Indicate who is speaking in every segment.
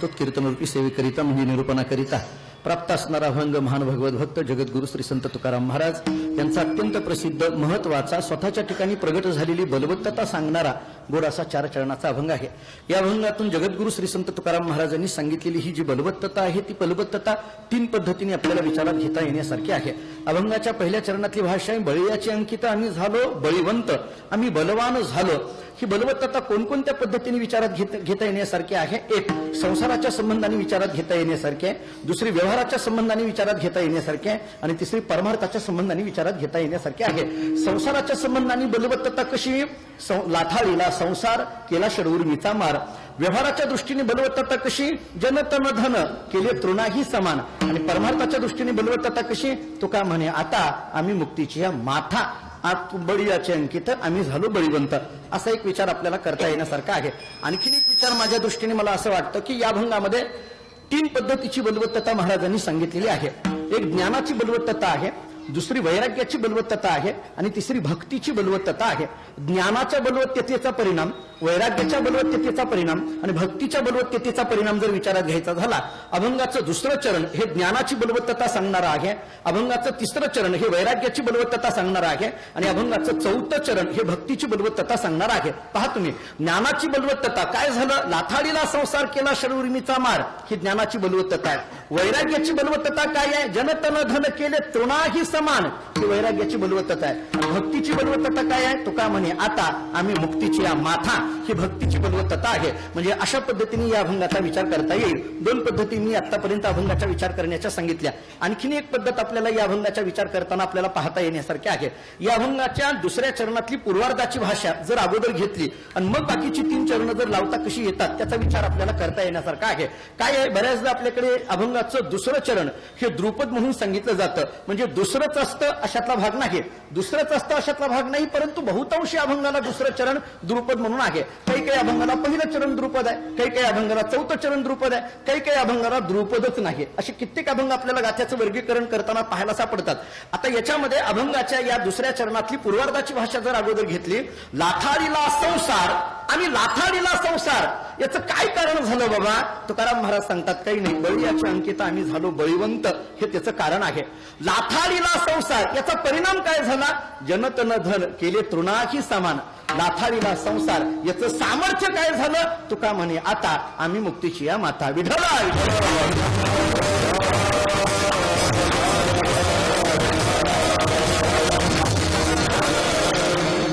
Speaker 1: ಸ್ತುತ್ಕೀರ್ತನ rupee ಸೇವೆಕರಿತ ಮುಂದೆ ನಿರೂಪಣಾ ಕರಿತಾ प्राप्त असणारा अभंग महान भगवत भक्त जगद्गुरु श्री संत तुकाराम महाराज यांचा अत्यंत प्रसिद्ध महत्त्वाचा स्वतःच्या ठिकाणी प्रगट झालेली बलवत्तता सांगणारा गोडासा चार चरणाचा अभंग आहे. या अभंगातून जगद्गुरु श्री संत तुकाराम महाराजांनी सांगितलेली ही जी बलवत्तता आहे ती बलवत्तता तीन पद्धतीने आपल्याला विचारात घेता येण्यासारखी आहे. अभंगाच्या पहिल्या चरणातली भाषा आहे बळीयाची अंकिता आम्ही झालो बळीवंत आम्ही बलवान झालो. ही बलवत्तता कोणकोणत्या पद्धतीने विचारात घेत घेता येण्यासारखी आहे? एक संसाराच्या संबंधाने विचारात घेता येण्यासारखी आहे. दुसरी व्यवहाराच्या संबंधाने विचारात घेता येण्यासारखे आहे आणि तिसरी परमार्थाच्या संबंधाने विचारात घेता येण्यासारखे आहे. संसाराच्या संबंधाने बलवत्तता कशी? लाथाळीला संसार केला षडउर्मीचा मार. व्यवहाराच्या दृष्टीने बलवत्तता कशी? जनतन धन केले तृणाही समान. आणि परमार्थाच्या दृष्टीने बलवत्तता कशी? तुका म्हणे आता आम्ही मुक्तीची या माथा आत बळीयाचे अंकित आम्ही झालो बळीवंत. असा एक विचार आपल्याला करता येण्यासारखा आहे. आणखीन एक विचार माझ्या दृष्टीने मला असं वाटतं की या भंगामध्ये तीन पद्धतीची बलवत्तता महाराजांनी सांगितलेली आहे. एक ज्ञानाची बलवत्तता आहे दुसरी वैराग्याची बलवत्तता आहे आणि तिसरी भक्तीची बलवत्तता आहे. ज्ञानाच्या बलवत्ततेचा परिणाम वैराग्याच्या बलवत्ततेचा परिणाम आणि भक्तीच्या बलवत्ततेचा परिणाम जर विचारात घ्यायचा झाला अभंगाचं दुसरं चरण हे ज्ञानाची बलवत्तता सांगणारं आहे. अभंगाचं तिसरं चरण हे वैराग्याची बलवत्तता सांगणार आहे आणि अभंगाचं चौथं चरण हे भक्तीची बलवत्तता सांगणार आहे. पहा तुम्ही ज्ञानाची बलवत्तता काय झालं? लाथाडीला संसार केला शरउर्मीचा मार ही ज्ञानाची बलवत्तता आहे. वैराग्याची बलवत्तता काय आहे? जनतन धन केले तृणाही समान ही वैराग्याची बलवत्तता आहे. भक्तीची बलवत्तता काय आहे? तुका म्हणे आता आम्ही मुक्तीची या माथा ही भक्तीची बलवत्तता आहे. म्हणजे अशा पद्धतीने या अभंगाचा विचार करता येईल. दोन पद्धती मी आतापर्यंत अभंगाचा विचार करण्याच्या सांगितल्या. आणखीन एक पद्धत आपल्याला या अभंगाचा विचार करताना आपल्याला पाहता येण्यासारखी आहे. या अभंगाच्या दुसऱ्या चरणातली पूर्वार्धाची भाषा जर अगोदर घेतली आणि मग बाकीची तीन चरण जर लावता कशी येतात त्याचा विचार आपल्याला करता येण्यासारखा आहे. काय आहे? बऱ्याचदा आपल्याकडे अभंगाचं दुसरं चरण हे द्रुपद म्हणून सांगितलं जातं. म्हणजे दुसरंच असतं अशातला भाग नाही. दुसरंच असतं अशातला भाग नाही परंतु बहुतांशी अभंगाला दुसरं चरण द्रुपद म्हणून आहे. काही काही अभंगाला पहिलं चरण द्रुपद आहे काही काही अभंगाला चौथं चरण द्रुपद आहे काही काही अभंगाला द्रुपदच नाही. असे कित्येक अभंग आपल्याला गाथ्याचं वर्गीकरण करताना पाहायला सापडतात. आता याच्यामध्ये अभंगाच्या या दुसऱ्या चरणातली पूर्वार्धाची भाषा जर अगोदर घेतली लाथारीला संसार आणि लाथाडीला संसार. याचं काय कारण झालं बाबा? तुकाराम महाराज सांगतात काही नाही बळी याच्या अंकिता आम्ही झालो बळीवंत. हे त्याचं कारण आहे. लाथाडीला संसार याचा परिणाम काय झाला? जनतन धन केले तृणाही समान. लाथाडीला संसार याचं सामर्थ्य काय झालं? तुका म्हणे आता आम्ही मुक्तीची या माता विठला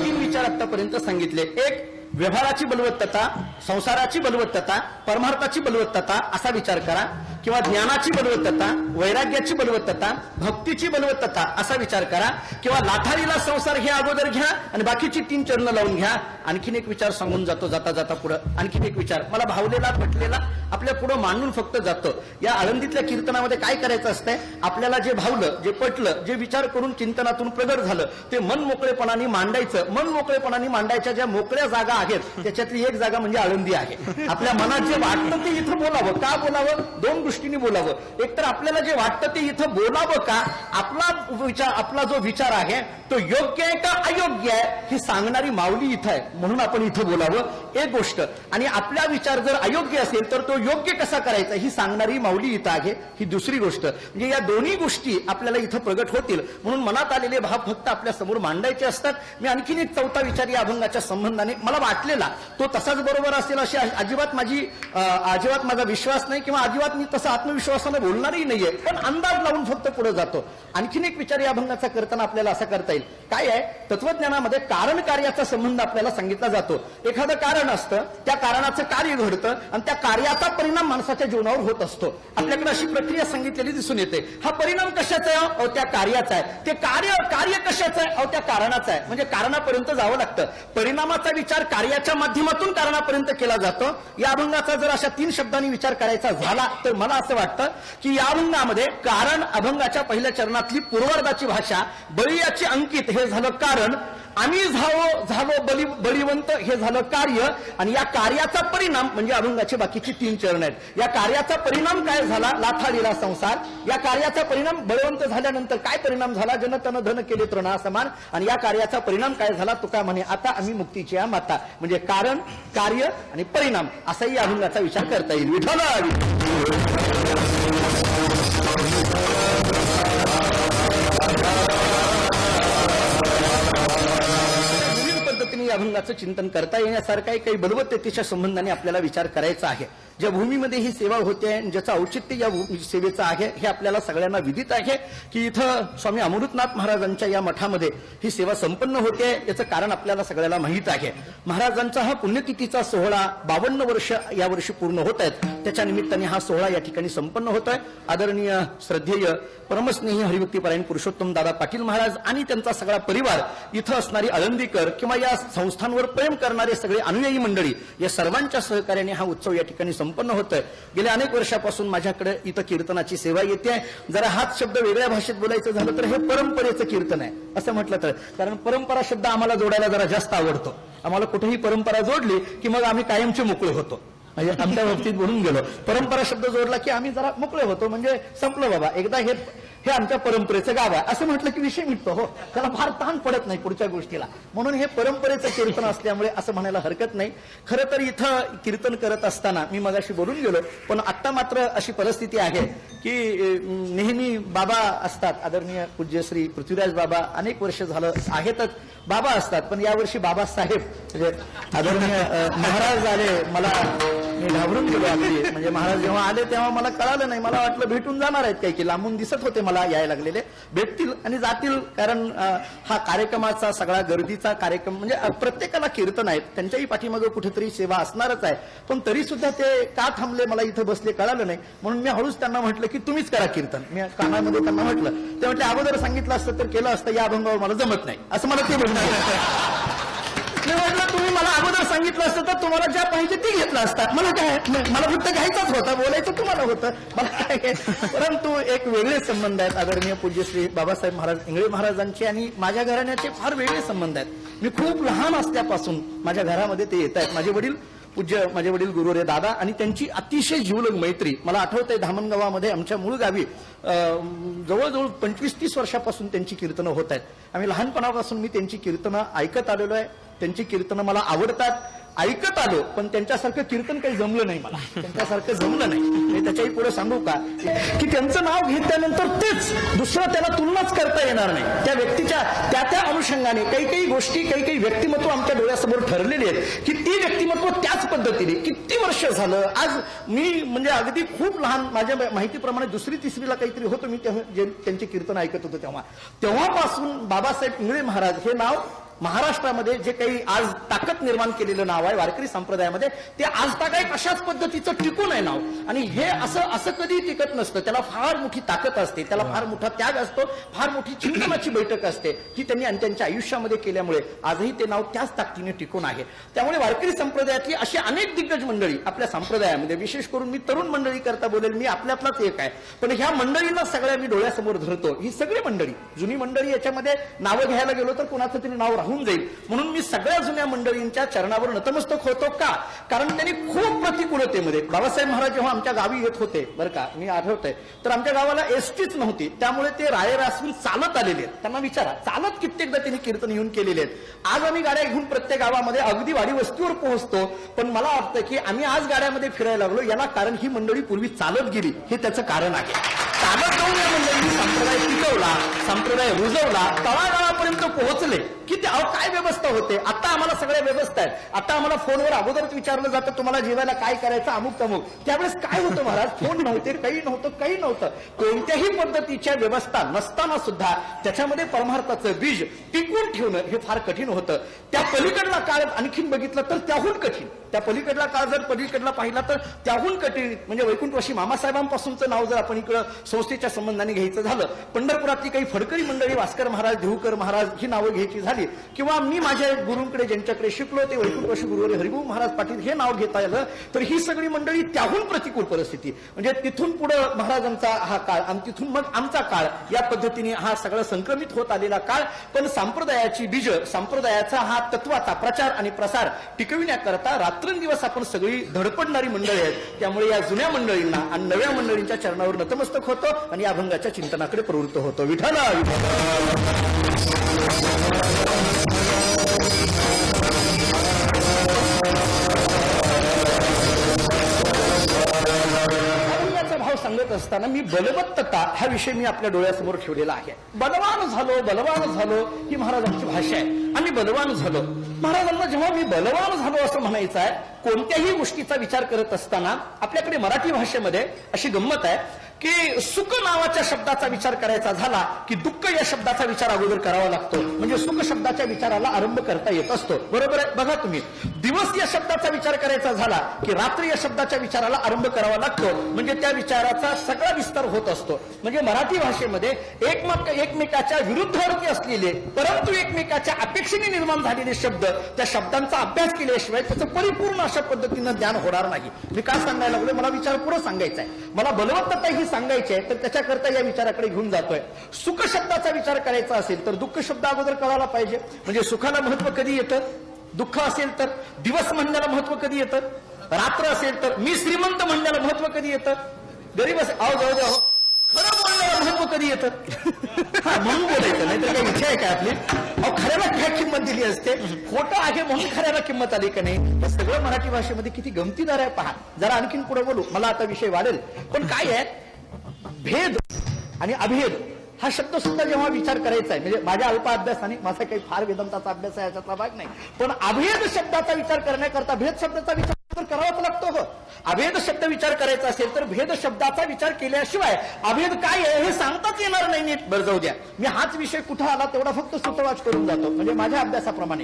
Speaker 1: तीन विचार आतापर्यंत सांगितले. एक व्यवहाराची बलवत्तता संसाराची बलवत्तता परमार्थाची बलवत्तता असा विचार करा. किंवा ज्ञानाची बलवत्तता वैराग्याची बलवत्तता भक्तीची बलवत्तता असा विचार करा. किंवा लाथारीला संसार घ्या अगोदर घ्या आणि बाकीची तीन चरण लावून घ्या. आणखीन एक विचार सांगून जातो जाता जाता पुढं. आणखीन एक विचार. मला भावलेला पटलेला आपल्या पुढं मांडून फक्त जातो. या आळंदीतल्या कीर्तनामध्ये काय करायचं असतंय? आपल्याला जे भावलं जे पटलं जे विचार करून चिंतनातून प्रगट झालं ते मन मोकळेपणाने मांडायचं. मन मोकळेपणाने मांडायच्या ज्या मोकळ्या जागा आहेत त्याच्यातली एक जागा म्हणजे आळंदी आहे. आपल्या मनात जे वाटतं ते इथं बोलावं. का बोलावं? दोन दृष्टीने बोलावं. एक तर आपल्याला जे वाटतं ते इथं बोलावं का? आपला विचार आपला जो विचार आहे तो योग्य आहे का अयोग्य आहे ही सांगणारी माऊली इथं आहे. म्हणून आपण इथं बोलावं. एक गोष्ट. आणि आपला विचार जर अयोग्य असेल तर तो योग्य कसा करायचा ही सांगणारी माऊली इथं आहे. ही दुसरी गोष्ट. म्हणजे या दोन्ही गोष्टी आपल्याला इथं प्रगट होतील. म्हणून मनात आलेले भाव फक्त आपल्यासमोर मांडायचे असतात. मी आणखीन एक चौथा विचार या अभंगाच्या संबंधाने मला वाटलेला. तो तसाच बरोबर असेल अशी अजिबात माझी अजिबात माझा विश्वास नाही किंवा अजिबात मी तसं आत्मविश्वासानं बोलणारही नाहीये. पण अंदाज लावून फक्त पुढे जातो. आणखीन एक विचार या अभंगाचा करताना आपल्याला असा करता येईल. काय आहे? तत्वज्ञानामध्ये कारण कार्याचा संबंध आपल्याला सांगितला जातो. एखादं कारण असतं त्या कारणाचं कार्य घडतं आणि त्या कार्याचा परिणाम माणसाच्या जीवनावर होत असतो. आपल्याकडे अशी प्रक्रिया सांगितलेली दिसून येते. हा परिणाम कशाचा आहे? अहो त्या कार्याचा आहे. ते कार्य कार्य कशाचं आहे? अहो त्या कारणाचं आहे. म्हणजे कारणापर्यंत जावं लागतं. परिणामाचा विचार कार्याच्या माध्यमातून कारणापर्यंत केला जातो. या अभंगाचा जर अशा तीन शब्दांनी विचार करायचा झाला तर मला असं वाटतं की या अभंगामध्ये कारण अभंगाच्या पहिल्या चरणातली पूर्वार्धाची भाषा बळीयाची अंकित हे झालं कारण आम्ही झालो झालो बली बळीवंत हे झालं कार्य. आणि या कार्याचा परिणाम म्हणजे अभंगाचे बाकीचे तीन चरण आहेत. या कार्याचा परिणाम काय झाला? लाथाडीला संसार. या कार्याचा परिणाम बळवंत झाल्यानंतर काय परिणाम झाला? जनतन धन केले तृणा समान आणि या कार्याचा परिणाम काय झाला? तुका म्हणे आता आम्ही मुक्तीची या माता. म्हणजे कारण कार्य आणि परिणाम असाही अभंगाचा विचार करता येईल. विठ्ठल! या अभंगाचं चिंतन करता येण्यासारखं काही बलवत्तेच्या संबंधाने आपल्याला विचार करायचा आहे. ज्या भूमीमध्ये ही सेवा होते आणि ज्याचं औचित्य या सेवेचं आहे हे आपल्याला सगळ्यांना विदित आहे की इथं स्वामी अमृतनाथ महाराजांच्या या मठामध्ये ही सेवा संपन्न होते याचं कारण आपल्याला सगळ्याला माहीत आहे. महाराजांचा हा पुण्यतिथीचा सोहळा बावन्न वर्ष या वर्षी पूर्ण होत आहेत. त्याच्या निमित्ताने हा सोहळा या ठिकाणी संपन्न होत आहे. आदरणीय श्रद्धेय परमस्नेही हरिभक्तीपरायण पुरुषोत्तम दादा पाटील महाराज आणि त्यांचा सगळा परिवार इथं असणारी आळंदीकर किंवा या संस्थांवर प्रेम करणारे सगळे अनुयायी मंडळी या सर्वांच्या सहकार्याने हा उत्सव या ठिकाणी संपन्न होतोय. गेल्या अनेक वर्षापासून माझ्याकडे इथं कीर्तनाची सेवा येते जरा हाच शब्द वेगळ्या भाषेत बोलायचं झालं तर हे परंपरेचं कीर्तन आहे असं म्हटलं तर. कारण परंपरा शब्द आम्हाला जोडायला जरा जास्त आवडतो. आम्हाला कुठेही परंपरा जोडली की मग आम्ही कायमचे मोकळे होतो. म्हणजे आमच्या बाबतीत बोलून गेलो. परंपरा शब्द जोडला की आम्ही जरा मोकळे होतो. म्हणजे संपलं बाबा. एकदा हे हे आमच्या परंपरेचं गाव आहे. असं म्हटलं की विषय मिटतो हो. त्याला फार ताण पडत नाही पुढच्या गोष्टीला. म्हणून हे परंपरेचं कीर्तन असल्यामुळे असं म्हणायला हरकत नाही. खरं तर इथं कीर्तन करत असताना मी मगाशी बोलून गेलो पण आत्ता मात्र अशी परिस्थिती आहे की नेहमी बाबा असतात. आदरणीय पूज्य श्री पृथ्वीराज बाबा अनेक वर्ष झालं आहेतच बाबा असतात. पण यावर्षी बाबासाहेब म्हणजे आदरणीय महाराज आले मला मी घाबरून गेलो अगदी. म्हणजे महाराज जेव्हा आले तेव्हा मला कळालं नाही. मला वाटलं भेटून जाणार आहेत काही की लांबून दिसत होते मला. यायला लागलेले. भेटतील आणि जातील. कारण हा कार्यक्रमाचा सगळा गर्दीचा कार्यक्रम म्हणजे प्रत्येकाला कीर्तन आहेत. त्यांच्याही पाठीमागे कुठेतरी सेवा असणारच आहे. पण तरी सुद्धा ते का थांबले मला इथं बसले कळालं नाही. म्हणून मी हळूच त्यांना म्हटलं की तुम्हीच करा कीर्तन. मी कानामध्ये त्यांना म्हटलं. ते म्हटले अगोदर सांगितलं असतं तर केलं असतं. या अभंगावर मला जमत नाही. असं मला ते म्हणणं मी म्हटलं तुम्ही मला अगोदर सांगितलं असतं तर तुम्हाला ज्या पाहिजे ते घेतलं असतात मला काय मला फक्त घ्यायचाच होता बोलायचं तुम्हाला होतं. मला काय परंतु एक वेगळे संबंध आहेत आदरणीय पूज्यश्री बाबासाहेब महाराज इंगळे महाराजांचे आणि माझ्या घराण्याचे फार वेगळे संबंध आहेत. मी खूप लहान असल्यापासून माझ्या घरामध्ये ते येत आहेत. माझे वडील पूज्य माझे वडील गुरुरे दादा आणि त्यांची अतिशय जीवलग मैत्री. मला आठवतंय धामणगावामध्ये आमच्या मूळ गावी जवळजवळ पंचवीस तीस वर्षापासून त्यांची कीर्तनं होत आहेत. आम्ही लहानपणापासून मी त्यांची कीर्तनं ऐकत आलेलो आहे. त्यांची कीर्तनं मला आवडतात ऐकत आलो पण त्यांच्यासारखं कीर्तन काही जमलं नाही मला. त्यांच्यासारखं जमलं नाही. त्याच्याही पुढे सांगू का? की त्यांचं नाव घेतल्यानंतर तेच दुसरं त्याला तुलनाच करता येणार नाही. त्या व्यक्तीच्या त्या त्या अनुषंगाने काही काही गोष्टी काही काही व्यक्तिमत्व आमच्या डोळ्यासमोर ठरलेली आहेत की ती व्यक्तिमत्व त्याच पद्धतीने किती वर्ष झालं? आज मी म्हणजे अगदी खूप लहान माझ्या माहितीप्रमाणे दुसरी तिसरीला काहीतरी होतं मी तेव्हा त्यांचे कीर्तन ऐकत होतो तेव्हा. तेव्हापासून बाबासाहेब इंगळे महाराज हे नाव महाराष्ट्रामध्ये जे काही आज ताकद निर्माण केलेलं नाव आहे वारकरी संप्रदायामध्ये ते आज तागायत अशाच पद्धतीचं टिकून आहे नाव. आणि हे असं असं कधी टिकत नसतं. त्याला फार मोठी ताकद असते त्याला फार मोठा त्याग असतो फार मोठी चिंतनाची बैठक असते की त्यांनी आणि त्यांच्या आयुष्यामध्ये केल्यामुळे आजही ते नाव त्याच ताकदीने टिकून आहे. त्यामुळे वारकरी संप्रदायातली अशी अनेक दिग्गज मंडळी आपल्या संप्रदायामध्ये विशेष करून मी तरुण मंडळी करता बोलेल मी आपल्यातलाच एक आहे. पण ह्या मंडळींना सगळ्या मी डोळ्यासमोर धरतो. ही सगळी मंडळी जुनी मंडळी याच्यामध्ये नावं घ्यायला गेलो तर कुणाचं तरी नाव राहून जाईल. म्हणून मी सगळ्या जुन्या मंडळींच्या चरणावर नतमस्तक होतो का? कारण त्यांनी खूप प्रतिकूलतेमध्ये बाबासाहेब महाराज जेव्हा आमच्या गावी येत होते बरं का मी आठवतंय तर आमच्या गावाला एसटीच नव्हती. त्यामुळे ते रायरासून चालत आलेले आहेत. त्यांना विचारा चालत कित्येकदा त्यांनी कीर्तन येऊन केलेले आहेत. आज आम्ही गाड्या घेऊन प्रत्येक गावामध्ये अगदी वाडी वस्तीवर पोहोचतो पण मला वाटतं की आम्ही आज गाड्यामध्ये फिरायला लागलो याला कारण ही मंडळी पूर्वी चालत गेली. हे त्याचं कारण आहे. चालत जाऊन या मंडळींनी संप्रदाय टिकवला संप्रदाय रुजवला तळागाळापर्यंत पोहोचले की ते अहो काय व्यवस्था होते? आता आम्हाला सगळ्या व्यवस्था आहेत. आता आम्हाला फोनवर अगोदरच विचारलं जातं तुम्हाला जेवायला काय करायचं अमुक तमुक त्यावेळेस काय होतं महाराज? फोन नव्हते काही नव्हतं काही नव्हतं. कोणत्याही पद्धतीच्या व्यवस्था नसताना सुद्धा त्याच्यामध्ये परमार्थाचं बीज टिकून ठेवणं हे फार कठीण होतं. त्या पलीकडला काळ आणखीन बघितलं तर त्याहून कठीण. त्या पलीकडला काळ जर पलीकडला पाहिला तर त्याहून कठीण. म्हणजे वैकुंठवाशी मामासाहेबांपासूनचं नाव जर आपण इकडं संस्थेच्या संबंधाने घ्यायचं झालं पंढरपुरातली काही फडकरी मंडळी भास्कर महाराज देहूकर महाराज महाराज ही नावं घ्यायची झाली. किंवा मी माझ्या गुरूंकडे ज्यांच्याकडे शिकलो ते वैकुंठ गुरुवारी हरिभाऊ महाराज पाटील हे नाव घेता आलं तर ही सगळी मंडळी त्याहून प्रतिकूल परिस्थिती. म्हणजे तिथून पुढं महाराजांचा हा काळ आणि तिथून मग आमचा काळ या पद्धतीने हा सगळा संक्रमित होत आलेला काळ. पण संप्रदायाची बीज संप्रदायाचा हा तत्वाचा प्रचार आणि प्रसार टिकविण्याकरता रात्रंदिवस आपण सगळी धडपडणारी मंडळी आहेत. त्यामुळे या जुन्या मंडळींना आणि नव्या मंडळींच्या चरणावर नतमस्तक होतो आणि या अभंगाच्या चिंतनाकडे प्रवृत्त होतो. विठाला विठाला भाव सांगत असताना मी बलवत्तता हा विषय मी आपल्या डोळ्यासमोर ठेवलेला आहे. बलवान झालो बलवान झालो ही महाराजांची भाषा आहे. आम्ही बलवान झालो. महाराजांना जेव्हा मी बलवान झालो असं म्हणायचं आहे कोणत्याही गोष्टीचा विचार करत असताना आपल्याकडे मराठी भाषेमध्ये अशी गंमत आहे की सुख नावाच्या शब्दाचा विचार करायचा झाला की दुःख या शब्दाचा विचार अगोदर करावा लागतो. म्हणजे सुख शब्दाच्या विचाराला आरंभ करता येत असतो. बरोबर आहे? बघा तुम्ही. दिवस या शब्दाचा विचार करायचा झाला की रात्री या शब्दाच्या विचाराला आरंभ करावा लागतो. म्हणजे त्या विचाराचा सगळा विस्तार होत असतो. म्हणजे मराठी भाषेमध्ये एकमेक एकमेकाच्या विरुद्धार्थी असलेले परंतु एकमेकाच्या अपेक्षेने निर्माण झालेले शब्द त्या शब्दांचा अभ्यास केल्याशिवाय त्याचं परिपूर्ण अशा पद्धतीनं ज्ञान होणार नाही. मी काय सांगायला लागलोय? मला विचार पुढे सांगायचा आहे मला बलवत्तता ही सांगायचे आहे तर त्याच्याकरता या विचाराकडे घेऊन जातोय. सुख शब्दाचा विचार करायचा असेल तर दुःख शब्द अगोदर कळायला पाहिजे. म्हणजे सुखाला महत्त्व कधी येतं? दुःख असेल तर दिवस म्हणण्याला महत्त्व कधी येतं? रात्र असेल तर मी श्रीमंत म्हणण्याला महत्त्व कधी येतं? गरीब असेल आहो जाऊ द्या खरं बोलण्याला महत्त्व कधी येतं? हा, म्हणून बोलायचं नाही तर काही इच्छा आहे का आपली? अहो खऱ्याला काय किंमत दिली असते. खोटं आहे म्हणून खऱ्याला किंमत आली का नाही? हे सगळं मराठी भाषेमध्ये किती गमतीदार आहे पहा. जरा आणखीन पुढे बोलू. मला आता विषय वाढेल. पण काय आहे? भेद आणि अभेद हा शब्द सुद्धा जेव्हा विचार करायचा आहे म्हणजे माझ्या अल्प अभ्यासाने माझा काही फार वेदांताचा अभ्यास आहे याच्यातला भाग नाही. पण अभेद शब्दाचा विचार करण्याकरता भेद शब्दाचा विचार करावाच लागतो हो अभेद शब्द विचार करायचा असेल तर भेद शब्दाचा विचार केल्याशिवाय अभेद काय आहे हे सांगताच येणार नाही नीट. बरं जाऊ द्या. मी हाच विषय कुठं आला तेवढा फक्त सुतवाच करून जातो. म्हणजे माझ्या अभ्यासाप्रमाणे.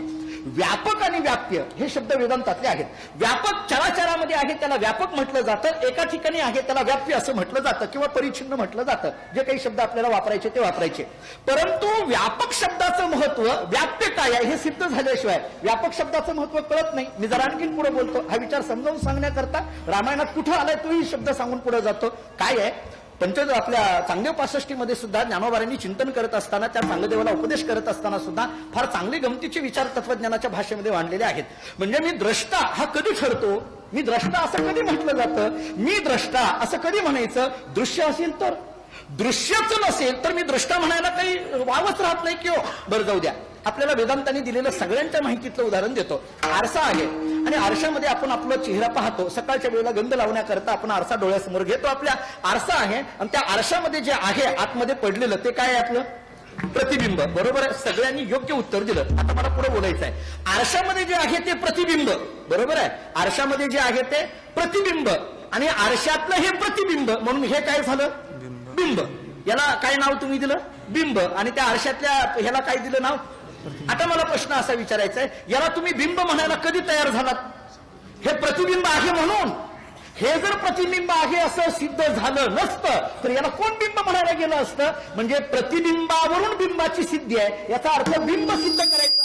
Speaker 1: व्यापक आणि व्याप्य हे शब्द वेदांतातले आहेत. व्यापक चराचरामध्ये आहे त्याला व्यापक म्हटलं जातं. एका ठिकाणी आहे त्याला व्याप्य असं म्हटलं जातं किंवा परिच्छिन्न म्हटलं जातं. जे काही शब्द आपल्याला वापरायचे ते वापरायचे. परंतु व्यापक शब्दाचं महत्त्व व्याप्य काय आहे हे सिद्ध झाल्याशिवाय व्यापक शब्दाचं महत्त्व कळत नाही. मी जरा आणखीन पुढे बोलतो. हा विचार समजावून सांगण्याकरता रामायणात कुठं आलाय तोही शब्द सांगून पुढे जातो. काय आहे? पंच आपल्या चांगदेव पासष्टीमध्ये सुद्धा ज्ञानोबारांनी चिंतन करत असताना त्या चांगदेवाला उपदेश करत असताना सुद्धा फार चांगले गमतीचे विचार तत्वज्ञानाच्या भाषेमध्ये मांडलेले आहेत. म्हणजे मी द्रष्टा हा कधी ठरतो? मी द्रष्टा असं कधी म्हटलं जातं? मी द्रष्टा असं कधी म्हणायचं? दृश्य असेल तर. दृश्यच नसेल तर मी द्रष्टा म्हणायला काही वावच राहत नाही किंवा बरं जाऊ द्या. आपल्याला वेदांतांनी दिलेलं सगळ्यांच्या माहितीतलं उदाहरण देतो. आरसा आहे. आणि आरशामध्ये आपण आपला चेहरा पाहतो. सकाळच्या वेळेला गंध लावण्याकरता आपण आरसा डोळ्यासमोर घेतो. आपल्या आरसा आहे आणि त्या आरशामध्ये जे आहे आतमध्ये पडलेलं ते काय आहे आपलं? प्रतिबिंब. बरोबर आहे? सगळ्यांनी योग्य उत्तर दिलं. आता मला पुढे बोलायचं आहे आरशामध्ये जे आहे ते प्रतिबिंब. बरोबर आहे? आरशामध्ये जे आहे ते प्रतिबिंब. आणि आरशातलं हे प्रतिबिंब म्हणून हे काय झालं? बिंब. याला काय नाव तुम्ही दिलं? बिंब. आणि त्या आरशातल्या ह्याला काय दिलं नाव? आता मला प्रश्न असा विचारायचा आहे याला तुम्ही बिंब म्हणायला कधी तयार झालात? हे प्रतिबिंब आहे म्हणून. हे जर प्रतिबिंब आहे असं सिद्ध झालं नसतं तर याला कोण बिंब म्हणायला गेलं असतं? म्हणजे प्रतिबिंबावरून बिंबाची सिद्धी आहे. याचा अर्थ बिंब सिद्ध करायचं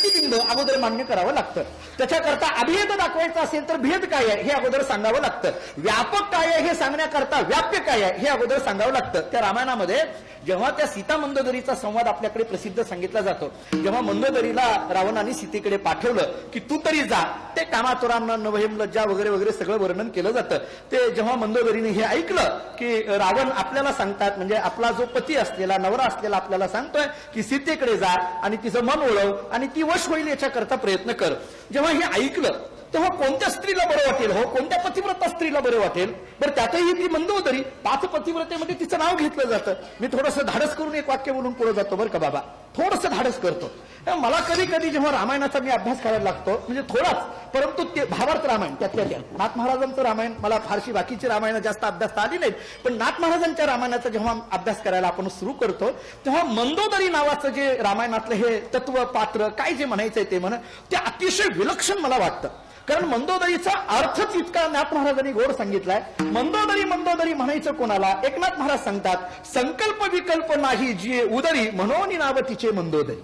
Speaker 1: प्रतिबिंब अगोदर मान्य करावं लागतं. त्याच्याकरता अभेद दाखवायचा असेल तर भेद काय आहे हे अगोदर सांगावं लागतं. व्यापक काय आहे हे सांगण्याकरता व्याप्य काय आहे हे अगोदर सांगावं लागतं. त्या रामायणामध्ये जेव्हा त्या सीता मंदोदरीचा संवाद आपल्याकडे प्रसिद्ध सांगितला जातो जेव्हा मंदोदरीला रावणाने सीतेकडे पाठवलं की तू तरी जा ते कामातुरांना नवहिम लज्जा वगैरे वगैरे सगळं वर्णन केलं जातं. ते जेव्हा मंदोदरीने हे ऐकलं की रावण आपल्याला सांगतात म्हणजे आपला जो पती असलेला नवरा असलेला आपल्याला सांगतोय की सीतेकडे जा आणि तिचं मन ओळव आणि ती वश होईल याच्याकरता प्रयत्न कर. जेव्हा हे ऐकलं तेव्हा कोणत्या स्त्रीला बरं वाटेल? हो कोणत्या पतिव्रता स्त्रीला बरं वाटेल? बरं त्यातही ती मंदोदरी पाच पतिव्रतेमध्ये तिचं नाव घेतलं जातं. मी थोडंसं धाडस करून एक वाक्य बोलून पुढे जातो बरं का बाबा? थोडंसं धाडस करतो. मला कधी कधी जेव्हा रामायणाचा मी अभ्यास करायला लागतो म्हणजे थोडाच परंतु ते भावार्थ रामायण त्यातल्या त्या नाथ महाराजांचं रामायण मला फारशी बाकीची रामायण जास्त अभ्यास आली नाहीत पण नाथ महाराजांच्या रामायणाचा जेव्हा अभ्यास करायला आपण सुरू करतो तेव्हा मंदोदरी नावाचं जे रामायणातलं हे तत्व पात्र काय जे म्हणायचंय ते म्हण ते अतिशय विलक्षण मला वाटतं. कारण मंदोदरीचा अर्थच इतका नाथ महाराजांनी गोड सांगितलाय. मंदोदरी मंदोदरी म्हणायचं कोणाला? एकनाथ महाराज सांगतात संकल्प विकल्प नाही जी उदरी म्हणून नाव तिचे
Speaker 2: तिचे मंदोदरी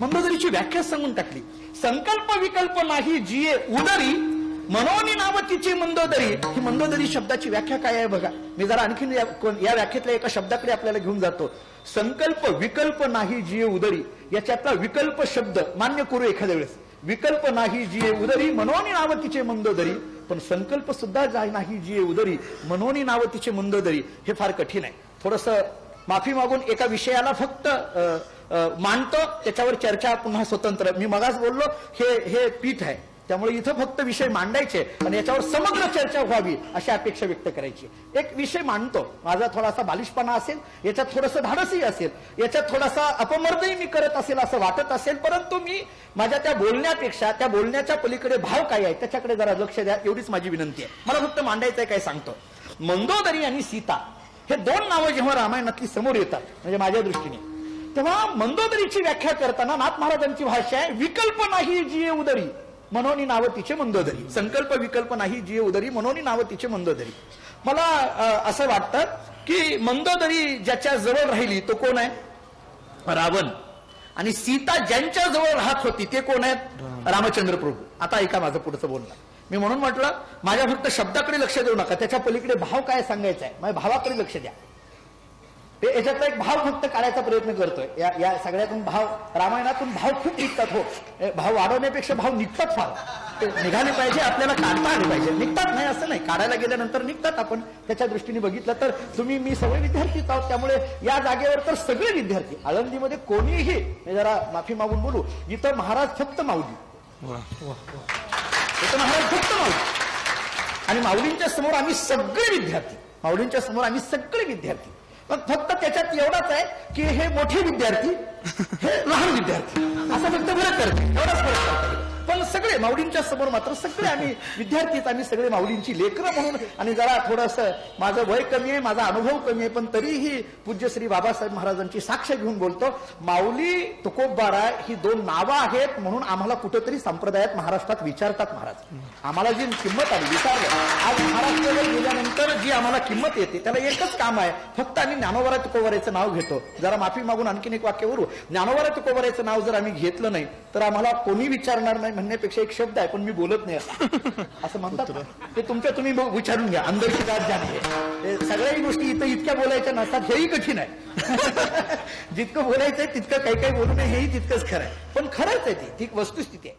Speaker 2: मंदोदरीची व्याख्या सांगून टाकली. संकल्प विकल्प नाही जिये उदरी मनोनी नाव तिचे मंदोदरी. ही मंदोदरी शब्दाची व्याख्या काय आहे बघा. मी जरा आणखीन या या व्याख्येतल्या एका शब्दाकडे आपल्याला घेऊन जातो. संकल्प विकल्प नाही जिये उदरी. याच्यातला विकल्प शब्द मान्य करू एखाद्या वेळेस. विकल्प नाही जिये उदरी मनोनी नाव तिचे मंदोदरी. पण संकल्प सुद्धा जाय नाही जिये उदरी मनोनी नाव तिचे मंदोदरी. हे फार कठीण आहे. थोडस माफी मागून एका विषयाला फक्त अ, मांडतो त्याच्यावर चर्चा पुन्हा स्वतंत्र. मी मगाच बोललो हे हे पीठ आहे. त्यामुळे इथं फक्त विषय मांडायचे आणि याच्यावर समग्र चर्चा व्हावी अशी अपेक्षा व्यक्त करायची. एक विषय मांडतो. माझा थोडासा बालिशपणा असेल याच्यात थोडंसं धाडसही असेल याच्यात थोडासा अपमर्दही मी करत असेल असं वाटत असेल परंतु मी माझ्या त्या बोलण्यापेक्षा त्या बोलण्याच्या पलीकडे भाव काय आहे त्याच्याकडे जरा लक्ष द्या एवढीच माझी विनंती आहे. मला फक्त मांडायचं आहे काय सांगतो. मंदोदरी आणि सीता हे दोन नावं जेव्हा रामायणातली समोर येतात म्हणजे माझ्या दृष्टीने तेव्हा मंदोदरीची व्याख्या करताना नाथ महाराजांची भाषा आहे विकल्प नाही जी उदरी मनोनी नाव तिचे मंदोदरी. संकल्प विकल्प नाही जी उदरी मनोनी नाव तिचे मंदोदरी. मला असं वाटतं की मंदोदरी ज्याच्या जवळ राहिली तो कोण आहे? रावण. आणि सीता ज्यांच्या जवळ राहत होती ते कोण आहेत? रामचंद्र प्रभू. आता ऐका माझं पुढचं बोलणं. मी म्हणून म्हटलं माझ्या फक्त शब्दाकडे लक्ष देऊ नका त्याच्या पलीकडे भाव काय सांगायचा आहे? माझ्या भावाकडे लक्ष द्या. ते याच्यातला एक भाव फक्त काढायचा प्रयत्न करतोय. या या सगळ्यातून भाव रामायणातून भाव खूप निघतात हो. भाव वाढवण्यापेक्षा भाव निघतात फार. ते निघाले पाहिजे आपल्याला काढता आले पाहिजे. निघतात नाही असं नाही. काढायला गेल्यानंतर निघतात आपण. त्याच्या दृष्टीने बघितलं तर तुम्ही मी सगळे विद्यार्थीच आहोत. त्यामुळे या जागेवर तर सगळे विद्यार्थी. आळंदीमध्ये कोणीही मी जरा माफी मागून बोलू इथं महाराज फक्त माऊली. इथं महाराज फक्त माऊली. आणि माऊलींच्या समोर आम्ही सगळे विद्यार्थी. माऊलींच्या समोर आम्ही सगळे विद्यार्थी. पण फक्त त्याच्यात एवढाच आहे की हे मोठे विद्यार्थी हे लहान विद्यार्थी. असं फक्त फरक करते. एवढाच फरक करते. पण सगळे माऊलींच्या समोर मात्र सगळे आम्ही विद्यार्थीच आम्ही सगळे माऊलींची लेकरं म्हणून. आणि जरा थोडस माझं वय कमी आहे माझा अनुभव कमी आहे पण तरीही पूज्य श्री बाबासाहेब महाराजांची साक्ष घेऊन बोलतो माऊली तुकोबारा ही दोन नावं आहेत म्हणून आम्हाला कुठेतरी संप्रदायात महाराष्ट्रात विचारतात महाराज. आम्हाला जी किंमत आली विचारलं. आज महाराष्ट्रावर गेल्यानंतर जी आम्हाला किंमत येते त्याला एकच काम आहे. फक्त आम्ही ज्ञानोबारा तुकोबाऱ्याचं नाव घेतो. जरा माफी मागून आणखीन एक वाक्य वरू. ज्ञानोबारा तुकोबाराचं नाव जर आम्ही घेतलं नाही तर आम्हाला कोणी विचारणार नाही? म्हणण्यापेक्षा एक शब्द आहे पण मी बोलत नाही असं म्हणतात. ते तुमच्या तुम्ही विचारून घ्या अंदरची गाठ जाणे ते सगळ्याही गोष्टी इथं इतक्या बोलायच्या नसतात हेही कठीण आहे. जितकं बोलायचंय तितकं काही काही बोलू नये हेही तितकंच खरं आहे. पण खरंच आहे ती ती वस्तुस्थिती आहे.